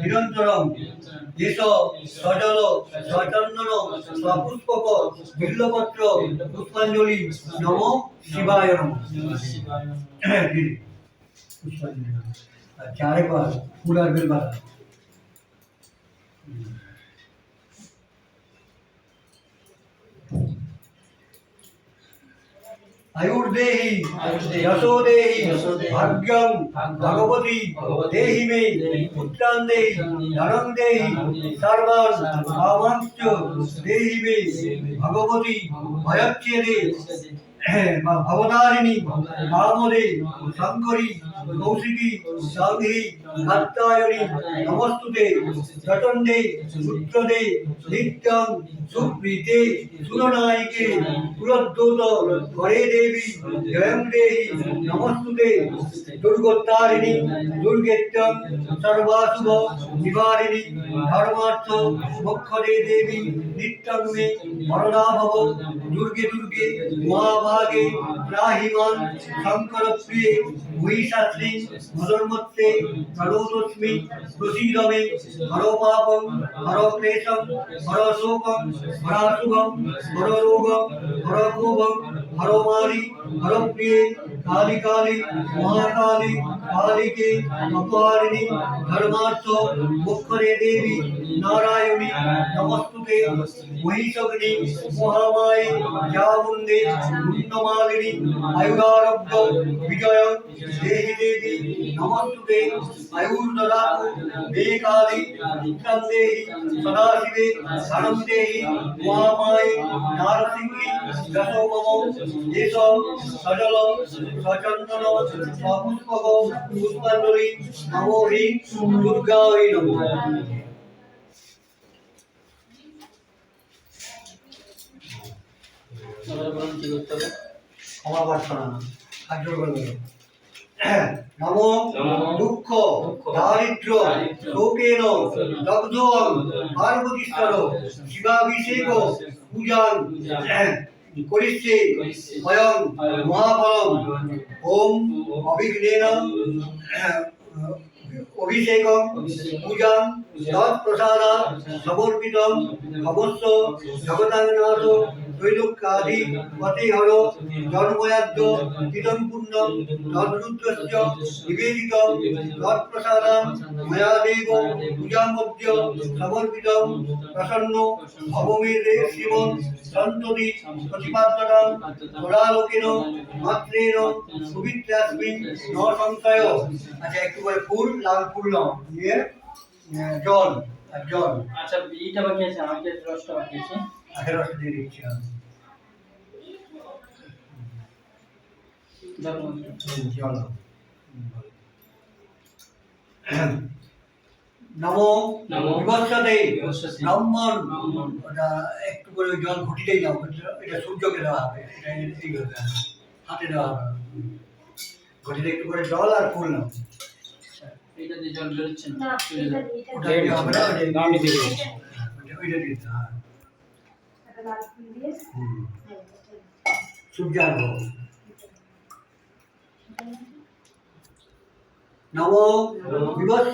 নিরন্তরম। দেশ সজল সচন্দন সপুষ্পক বিল্লপত্র পুষ্পাঞ্জলি নম শিবায় পুষ্পাঞ্জলি আচ্ছা আরেকবার ফুল আর বেলপাতা আয়ুর্দেহি যশোদেহি ভাগ্যং ভগবতী দেহি মে देहि দেহি ধনং দেহি সর্বান কামাঞ্চ দেহি মে ভগবতী ভয়চ্ছেদে ভবতারিণী কামদে শঙ্করী, কৌশিকী সাধি কাত্তায়নী নমস্তুতে জটন্দে পুত্রদে নিত্যং, সুপ্রীতে সুরনায়িকে পুরদ্দূত হরে দেবী, জয়ং দেহি, নমস্তুতে, দুর্গোত্তারিণী, দুর্গেত্যং, সর্বাশুভ নিবারিণী, ধর্মার্থ মোক্ষদে দেবী, নিত্যং মে বরদা ভব দুর্গে দুর্গে মহাভাগে ত্রাহিমাং রাহিমান শঙ্করপ্রিয়ে মহিষাশ্রী মদর্মত্তে প্রণোদস্মি প্রসীদ মে হর পাপং হর ক্লেশং হর শোকং হরাশুভং হর রোগং হর ক্ষোভং हरोमारी हरम प्रिय काली काली महाकाली काली के अपहारिणी धर्मार्थो मुखरे देवी, नारायणी, नमस्तुते वही महिषग्नि, महामाये जामुन्दे मुण्डमालिनी आयुरारब्ध, विजय, देहि देवी, नमस्तुते आयुर्ददातु देहि काली नित्यं देहि सदाशिवे धनं देहि महामाये, नारसिंहि, दशो मम এস সজল, সচন্দন, সপুষ্পক, পুষ্পাঞ্জলি, নমো হি দুর্গায় ক্ষমা প্রার্থনা কার্য করবে নম দুঃখ দারিদ্র শোকেন, দগ্ধ, পার্বতীশ্বর শিবাভিষেক পূজান। করিষ্যে স্বয়ং মহাফলম ওম অভিঘ্নেন অভিষেকম পূজাং তৎপ্রসাদা সমর্পিতম অবশ্য জগতাংনাথ ত্রৈলোক্যাধি পতেহর জন্ময়াদ্য কৃতং পুণ্যম তদ্রুদ্রশ্চ নিবেদিতম তৎপ্রসাদাম ময়া দেব পূজামধ্য সমর্পিতম প্রসন্ন ভবমেদে শ্রীমন সন্ততি প্রতিপাদ্যতাম তোরালোকেন মাত্রেন সুবিত্রাস্মিন ন সংশয় আচ্ছা একটু করে ফুল নাও। জল। আর জল আচ্ছা এইটা বাকি আছে আমাকে রসটা বাকি আছে আঠেরো দিয়ে দিচ্ছি জল নমো নমো। বিভৎসতে ব্রাহ্মণ। ওটা একটু করে জল ঘটিতেই যাও এটা- সূর্যকে দেওয়া হবে এটা হাতে দেওয়া হবে। ঘটিতে একটু করে জল আর ফুল নাও আচ্ছা, এইটা দিয়ে জল বেরোচ্ছে না না, চলে এটা যাবে। দিয়ে, এটা ওটা দিয়ে। দিয়ে হবে না ওটা আমি দিয়ে দিয়ে দিচ্ছি। ওটা- ওইটা দিয়ে দিতে হবে। একটা লাল ফুল দিয়ে, হুম। হ্যাঁ, এটা। সূর্যার্ঘ নমো বিভৎস